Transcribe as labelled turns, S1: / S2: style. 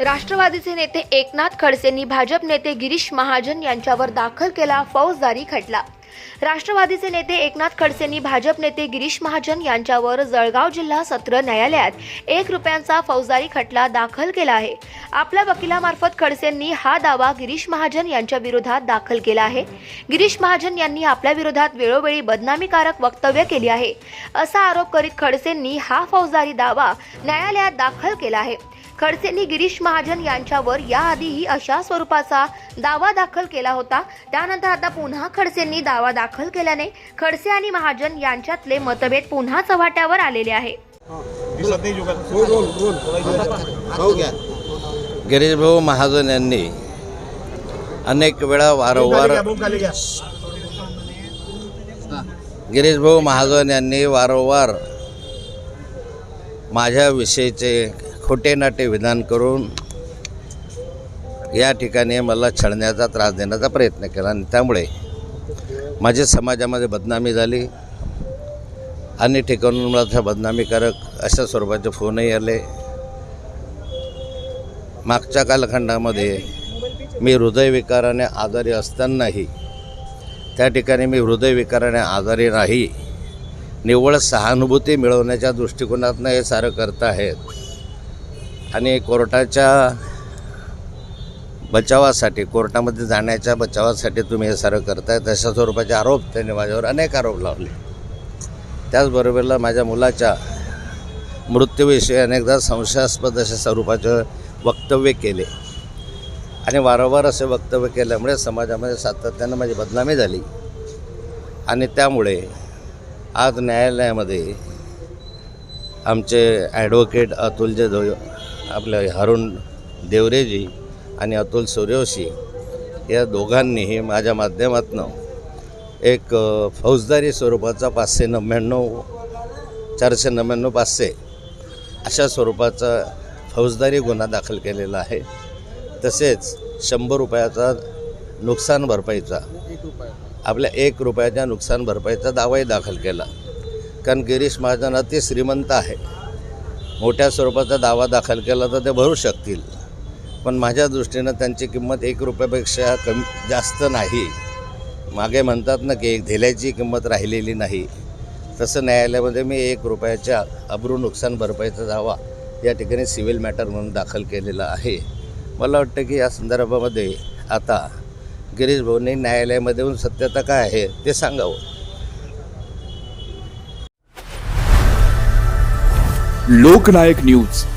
S1: राष्ट्रवादीचे नेते एकनाथ खडसेंनी भाजप नेते गिरीश महाजन यांच्यावर दाखल केला फौजदारी खटला. राष्ट्रवादीचे नेते एकनाथ खडसेंनी भाजप नेते गिरीश महाजन यांच्यावर जळगाव जिल्हा सत्र न्यायालयात एक रुपयांचा फौजदारी खटला दाखल केला आहे. आपल्या वकिलामार्फत खडसेंनी हा दावा गिरीश महाजन यांच्या विरोधात दाखल केला आहे. गिरीश महाजन यांनी आपल्या विरोधात वेळोवेळी बदनामीकारक वक्तव्य केली आहे. असा आरोप करीत खडसेंनी हा फौजदारी दावा न्यायालयात दाखल केला आहे. खडसेंनी गिरीश महाजन यांच्यावर याआधीही अशा स्वरूपाचा दावा दाखल केला होता. त्यानंतर आता पुन्हा खडसेंनी दावा दाखल केल्याने खडसे आणि महाजन यांच्यातले मतभेद पुन्हा चव्हाट्यावर आलेले आहे.
S2: गिरीशभाऊ महाजन यांनी अनेक वेळा वारंवार गिरीशभाऊ महाजन यांनी वारंवार माझ्याविषयीचे खोटे नाटे विधान करून या ठिकाणी मला छळण्याचा त्रास देण्याचा प्रयत्न केला आणि त्यामुळे माझ्या समाजामध्ये बदनामी झाली. आणि ठिकाणून मला त्या बदनामीकारक अशा स्वरूपाचे फोनही आले. मागच्या कालखंडामध्ये मी हृदयविकाराने आजारी असतानाही त्या ठिकाणी मी हृदयविकाराने आजारी नाही. निव्वळ सहानुभूती मिळवण्याच्या दृष्टिकोनातनं हे सारं करत आहेत. आणि कोर्टाच्या बचावासाठी कोर्टामध्ये जाण्याच्या बचावासाठी तुम्ही हे सारं करताय. तशा स्वरूपाचे आरोप त्यांनी माझ्यावर अनेक आरोप लावले. त्याचबरोबरला माझ्या मुलाच्या मृत्यूविषयी अनेकदा संशयास्पद अशा स्वरूपाचं वक्तव्य केले. आणि वारंवार असे वक्तव्य केल्यामुळे समाजामध्ये सातत्यानं माझी बदनामी झाली. आणि त्यामुळे आज न्यायालयामध्ये आमचे ॲडव्होकेट अतुलजे दो आपले हरुण देवरेजी आणि अतुल सूर्यवंशी या दोघांनीही माझ्या माध्यमातून एक फौजदारी स्वरूपाचा पाचशे नव्याण्णव चारशे नव्याण्णव पाचशे अशा स्वरूपाचा फौजदारी गुन्हा दाखल केलेला आहे. तसेच शंभर रुपयाचा नुकसान भरपाईचा आपल्या एक रुपयाच्या नुकसान भरपाईचा दावाही दाखल केला. कारण गिरीश महाजन अति श्रीमंत आहे. मोठ्या स्वरूपाचा दावा दाखल केला तर ते भरू शकतील. पण माझ्या दृष्टीनं त्यांची किंमत एक रुपयापेक्षा कमी जास्त नाही. मागे म्हणतात ना की एक धेल्याची किंमत राहिलेली नाही. तसं न्यायालयामध्ये मी एक रुपयाच्या अब्रू नुकसान भरपाईचा दावा या ठिकाणी सिव्हिल मॅटर म्हणून दाखल केलेला आहे. मला वाटतं की या संदर्भामध्ये आता गिरीश भाऊंनी न्यायालयामध्ये येऊन सत्यता काय आहे ते सांगावं.
S3: लोकनायक न्यूज.